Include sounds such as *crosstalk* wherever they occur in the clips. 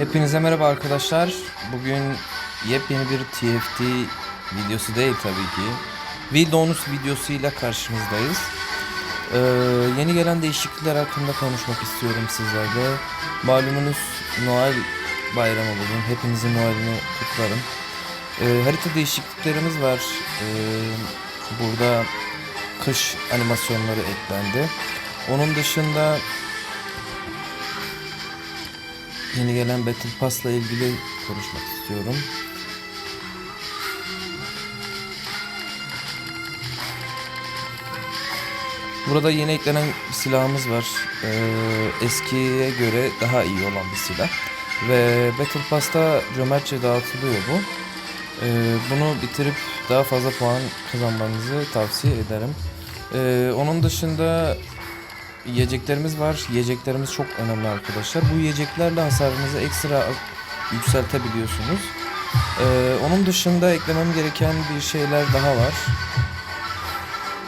Hepinize merhaba arkadaşlar. Bugün yepyeni bir TFT videosu değil tabii ki. Wildonus videosuyla karşınızdayız. Ee, yeni gelen değişiklikler hakkında konuşmak istiyorum sizlerle. Malumunuz Noel bayramı bugün. Hepinizin Noel'ini kutlarım. Ee, harita değişikliklerimiz var. Ee, burada kış animasyonları eklendi. Onun dışında yeni gelen Battle Pass'la ilgili konuşmak istiyorum. Burada yeni eklenen bir silahımız var. Ee, eskiye göre daha iyi olan bir silah. Ve Battle Pass'ta cömertçe dağıtılıyor bu. Ee, bunu bitirip daha fazla puan kazanmanızı tavsiye ederim. Ee, onun dışında yiyeceklerimiz var. Yiyeceklerimiz çok önemli arkadaşlar. Bu yiyeceklerle hasarınızı ekstra yükseltebiliyorsunuz. Ee, onun dışında eklemem gereken bir şeyler daha var.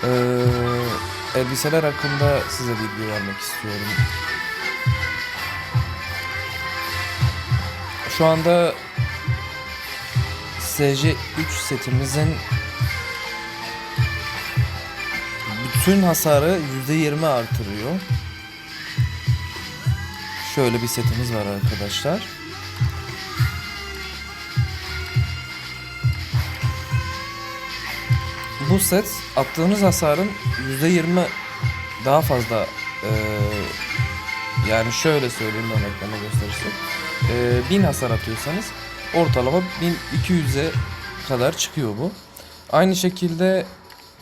Ee, elbiseler hakkında size bilgi vermek istiyorum. Şu anda SC3 setimizin bütün hasarı %20 artırıyor. Şöyle bir setimiz var arkadaşlar. Bu set attığınız hasarın %20 daha fazla eee, yani şöyle söyleyeyim örnekleme gösterirsek. Eee 1000 hasar atıyorsanız ortalama 1200'e kadar çıkıyor bu. Aynı şekilde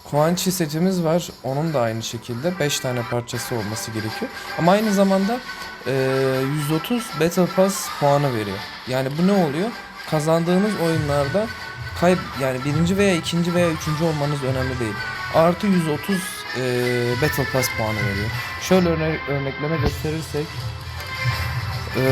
Kuanchi setimiz var. Onun da aynı şekilde 5 tane parçası olması gerekiyor. Ama aynı zamanda eee, 130 Battle Pass puanı veriyor. Yani bu ne oluyor? Kazandığınız oyunlarda kayıp yani birinci veya ikinci veya üçüncü olmanız önemli değil. Artı 130 eee, Battle Pass puanı veriyor. Şöyle örne- örnekleme gösterirsek eee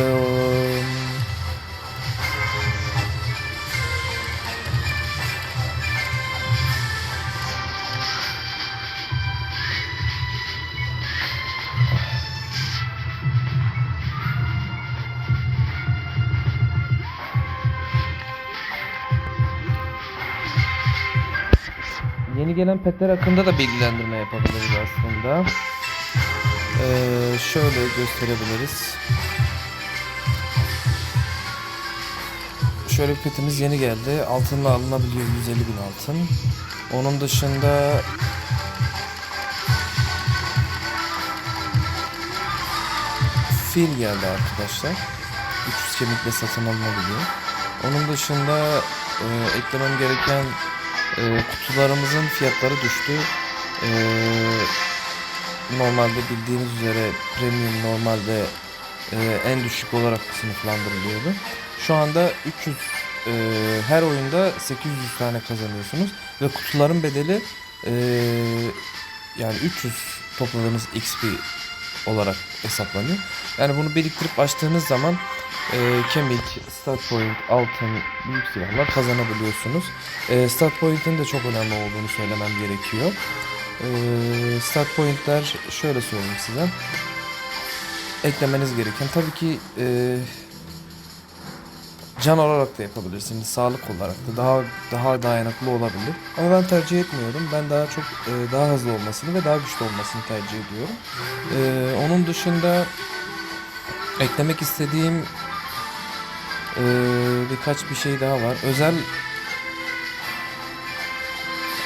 Yeni gelen petler hakkında da bilgilendirme yapabiliriz aslında. Ee, şöyle gösterebiliriz. Şöyle bir petimiz yeni geldi. Altınla alınabiliyor 150 bin altın. Onun dışında fil geldi arkadaşlar. 300 kemikle satın alınabiliyor. Onun dışında e, eklemem gereken e, kutularımızın fiyatları düştü. E, normalde bildiğiniz üzere premium normalde e, en düşük olarak sınıflandırılıyordu. Şu anda 300 e, her oyunda 800 tane kazanıyorsunuz ve kutuların bedeli e, yani 300 topladığınız XP olarak hesaplanıyor. Yani bunu biriktirip açtığınız zaman e, kemik, stat point, altın, büyük silahlar kazanabiliyorsunuz. E, stat point'in de çok önemli olduğunu söylemem gerekiyor. E, stat point'ler şöyle söyleyeyim size. Eklemeniz gereken tabii ki e, can olarak da yapabilirsiniz. Sağlık olarak da daha daha dayanıklı olabilir. Ama ben tercih etmiyorum. Ben daha çok e, daha hızlı olmasını ve daha güçlü olmasını tercih ediyorum. E, onun dışında eklemek istediğim e, birkaç bir şey daha var. Özel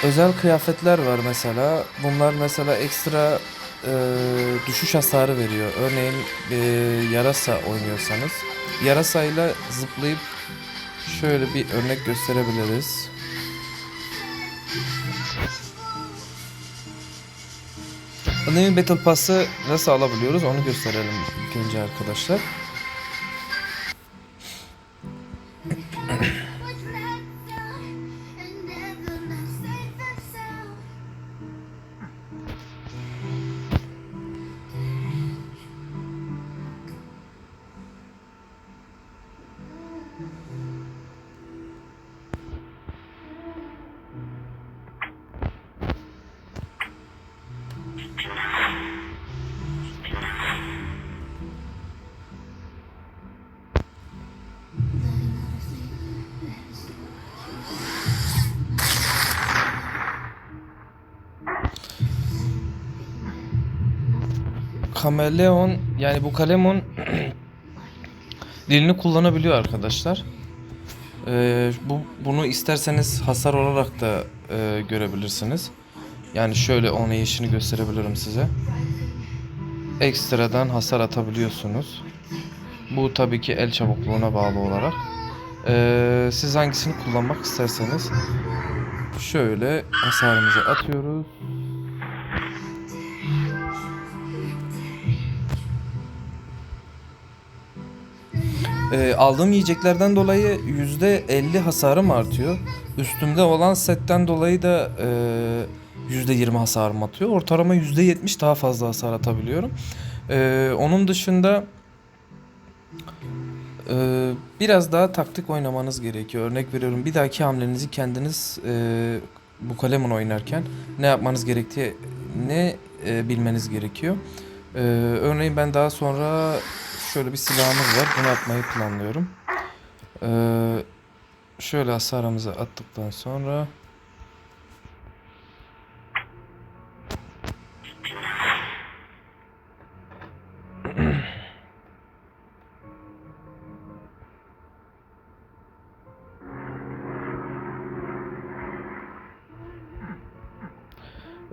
özel kıyafetler var mesela. Bunlar mesela ekstra e, düşüş hasarı veriyor. Örneğin e, yarasa oynuyorsanız yarasayla zıplayıp şöyle bir örnek gösterebiliriz. Örneğin Battle Pass'ı nasıl alabiliyoruz onu gösterelim ilk önce arkadaşlar. Kameleon yani bu kalemon *clears throat* dilini kullanabiliyor arkadaşlar. Ee, bu bunu isterseniz hasar olarak da e, görebilirsiniz. Yani şöyle oynayışını gösterebilirim size. Ekstradan hasar atabiliyorsunuz. Bu tabii ki el çabukluğuna bağlı olarak. Ee, siz hangisini kullanmak isterseniz şöyle hasarımızı atıyoruz. Ee, aldığım yiyeceklerden dolayı %50 hasarım artıyor. Üstümde olan setten dolayı da e, %20 hasarım atıyor. Ortalama %70 daha fazla hasar atabiliyorum. Ee, onun dışında e, biraz daha taktik oynamanız gerekiyor. Örnek veriyorum bir dahaki hamlenizi kendiniz e, bu kalemon oynarken ne yapmanız gerektiği ne e, bilmeniz gerekiyor. Ee, örneğin ben daha sonra şöyle bir silahımız var. Bunu atmayı planlıyorum. Ee, şöyle hasarımızı attıktan sonra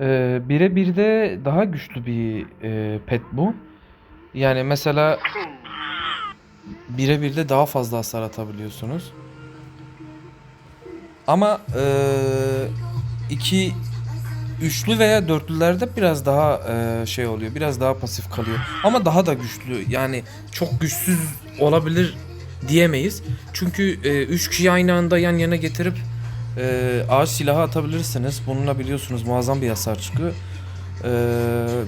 Ee, bire birde daha güçlü bir e, pet bu. Yani mesela bire birde daha fazla hasar atabiliyorsunuz. Ama e, iki üçlü veya dörtlülerde biraz daha e, şey oluyor. Biraz daha pasif kalıyor. Ama daha da güçlü. Yani çok güçsüz olabilir diyemeyiz. Çünkü e, üç kişiyi aynı anda yan yana getirip e, ağaç silahı atabilirsiniz. Bununla biliyorsunuz muazzam bir hasar çıkıyor. E,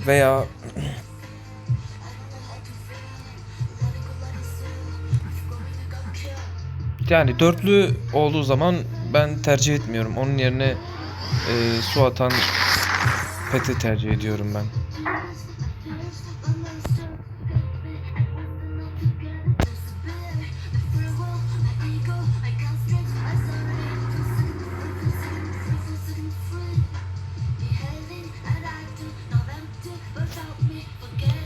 veya yani dörtlü olduğu zaman ben tercih etmiyorum. Onun yerine e, su atan peti tercih ediyorum ben.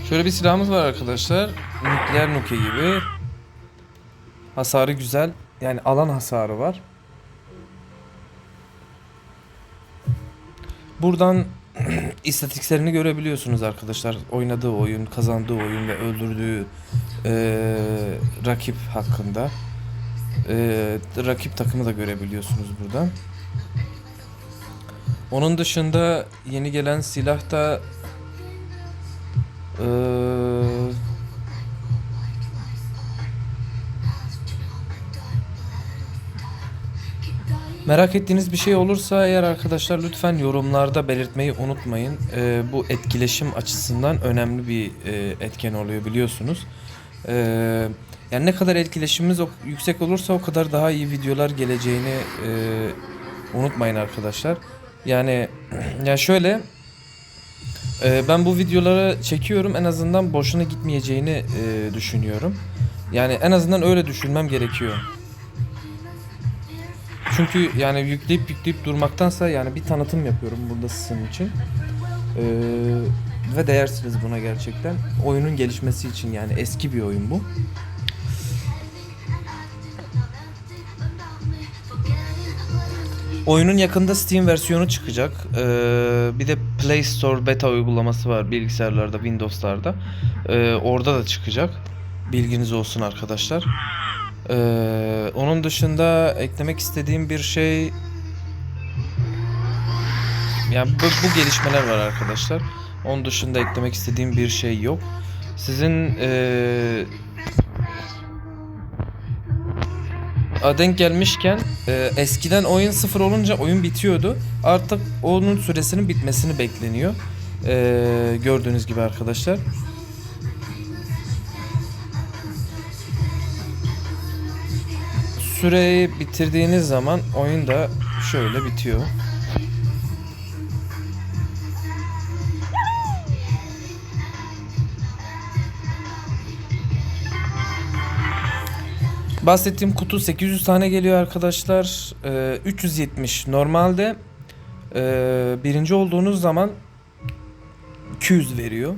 Şöyle bir silahımız var arkadaşlar. Nükleer nuke gibi. Hasarı güzel. Yani alan hasarı var. Buradan *clears throat* istatistiklerini görebiliyorsunuz arkadaşlar. Oynadığı oyun, kazandığı oyun ve öldürdüğü eee, rakip hakkında. Eee, rakip takımı da görebiliyorsunuz buradan. Onun dışında yeni gelen silah da eee, Merak ettiğiniz bir şey olursa eğer arkadaşlar lütfen yorumlarda belirtmeyi unutmayın. Ee, bu etkileşim açısından önemli bir e, etken oluyor biliyorsunuz. Ee, yani ne kadar etkileşimimiz yüksek olursa o kadar daha iyi videolar geleceğini e, unutmayın arkadaşlar. Yani *clears throat* ya şöyle e, ben bu videoları çekiyorum en azından boşuna gitmeyeceğini e, düşünüyorum. Yani en azından öyle düşünmem gerekiyor. Çünkü yani yükleyip yükleyip durmaktansa yani bir tanıtım yapıyorum burada sizin için. Ee, ve değersiniz buna gerçekten. Oyunun gelişmesi için yani eski bir oyun bu. Oyunun yakında Steam versiyonu çıkacak. Ee, bir de Play Store beta uygulaması var bilgisayarlarda, Windows'larda. Ee, orada da çıkacak. Bilginiz olsun arkadaşlar. Ee, onun dışında eklemek istediğim bir şey yani bu, bu gelişmeler var arkadaşlar. Onun dışında eklemek istediğim bir şey yok. Sizin ee, denk gelmişken ee, eskiden oyun sıfır olunca oyun bitiyordu. Artık onun süresinin bitmesini bekleniyor. Ee, gördüğünüz gibi arkadaşlar. Süreyi bitirdiğiniz zaman oyun da şöyle bitiyor. Bahsettiğim kutu 800 tane geliyor arkadaşlar. Ee, 370 normalde ee, birinci olduğunuz zaman 200 veriyor.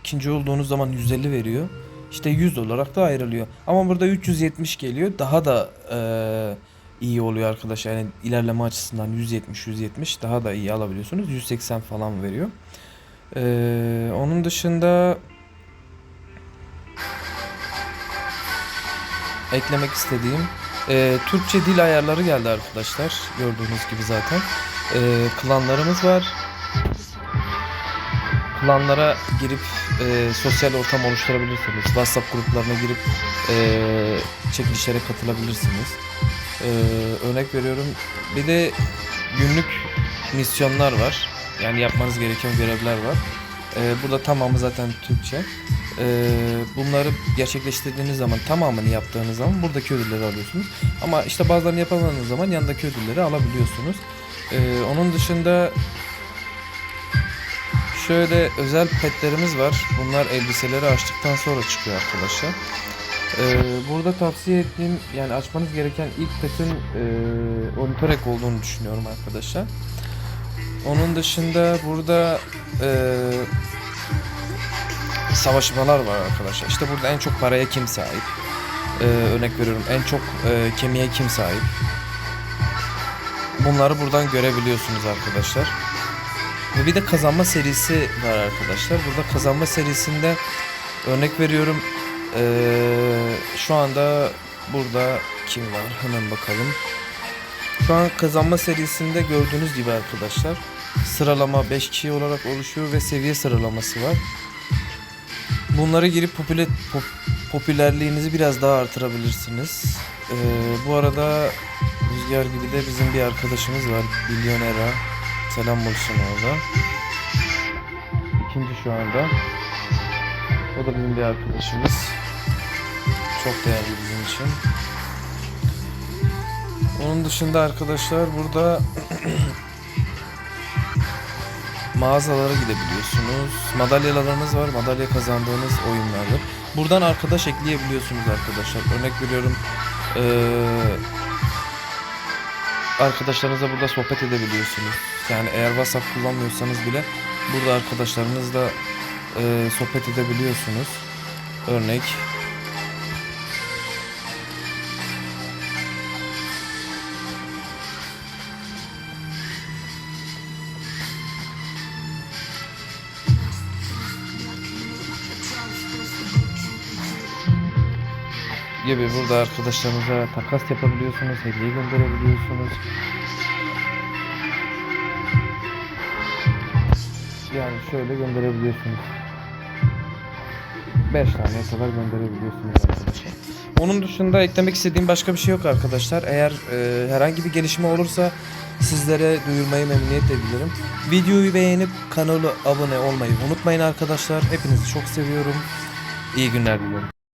ikinci olduğunuz zaman 150 veriyor. İşte 100 olarak da ayrılıyor. Ama burada 370 geliyor. Daha da eee, iyi oluyor arkadaşlar. Yani ilerleme açısından 170 170 daha da iyi alabiliyorsunuz. 180 falan veriyor. Eee, onun dışında eklemek istediğim eee, Türkçe dil ayarları geldi arkadaşlar. Gördüğünüz gibi zaten. Eee, klanlarımız var. Klanlara girip eee, sosyal ortam oluşturabilirsiniz. WhatsApp gruplarına girip eee, çekilişlere katılabilirsiniz. Eee, örnek veriyorum. Bir de günlük misyonlar var. Yani yapmanız gereken görevler var. Eee, burada tamamı zaten Türkçe. Eee, bunları gerçekleştirdiğiniz zaman tamamını yaptığınız zaman buradaki ödülleri alıyorsunuz. Ama işte bazılarını yapamadığınız zaman yanındaki ödülleri alabiliyorsunuz. Eee, onun dışında şöyle özel petlerimiz var. Bunlar elbiseleri açtıktan sonra çıkıyor arkadaşlar. Eee, burada tavsiye ettiğim yani açmanız gereken ilk petin eee Ontorek olduğunu düşünüyorum arkadaşlar. Onun dışında burada eee savaşmalar var arkadaşlar. İşte burada en çok paraya kim sahip? Eee, örnek veriyorum en çok eee, kemiğe kim sahip? Bunları buradan görebiliyorsunuz arkadaşlar. Ve bir de kazanma serisi var arkadaşlar. Burada kazanma serisinde örnek veriyorum eee, şu anda burada kim var hemen bakalım. Şu an kazanma serisinde gördüğünüz gibi arkadaşlar sıralama 5 kişi olarak oluşuyor ve seviye sıralaması var. Bunları girip popüle, pop- popülerliğinizi biraz daha artırabilirsiniz. Ee, bu arada Rüzgar gibi de bizim bir arkadaşımız var. Milyonera. Selam olsun orada. İkinci şu anda. O da bizim bir arkadaşımız. Çok değerli bizim için. Onun dışında arkadaşlar burada *clears throat* mağazalara gidebiliyorsunuz. Madalyalarınız var. Madalya kazandığınız oyunlardır. Buradan arkadaş ekleyebiliyorsunuz arkadaşlar. Örnek veriyorum. Eee arkadaşlarınızla burada sohbet edebiliyorsunuz. Yani eğer WhatsApp kullanmıyorsanız bile burada arkadaşlarınızla eee, sohbet edebiliyorsunuz. Örnek gibi burada arkadaşlarınıza takas yapabiliyorsunuz, hediye gönderebiliyorsunuz. Yani şöyle gönderebiliyorsunuz. 5 taneye kadar gönderebiliyorsunuz arkadaşlar. Onun dışında eklemek istediğim başka bir şey yok arkadaşlar. Eğer e, herhangi bir gelişme olursa sizlere duyurmayı memnuniyetle dilerim. Videoyu beğenip kanala abone olmayı unutmayın arkadaşlar. Hepinizi çok seviyorum. İyi günler dilerim.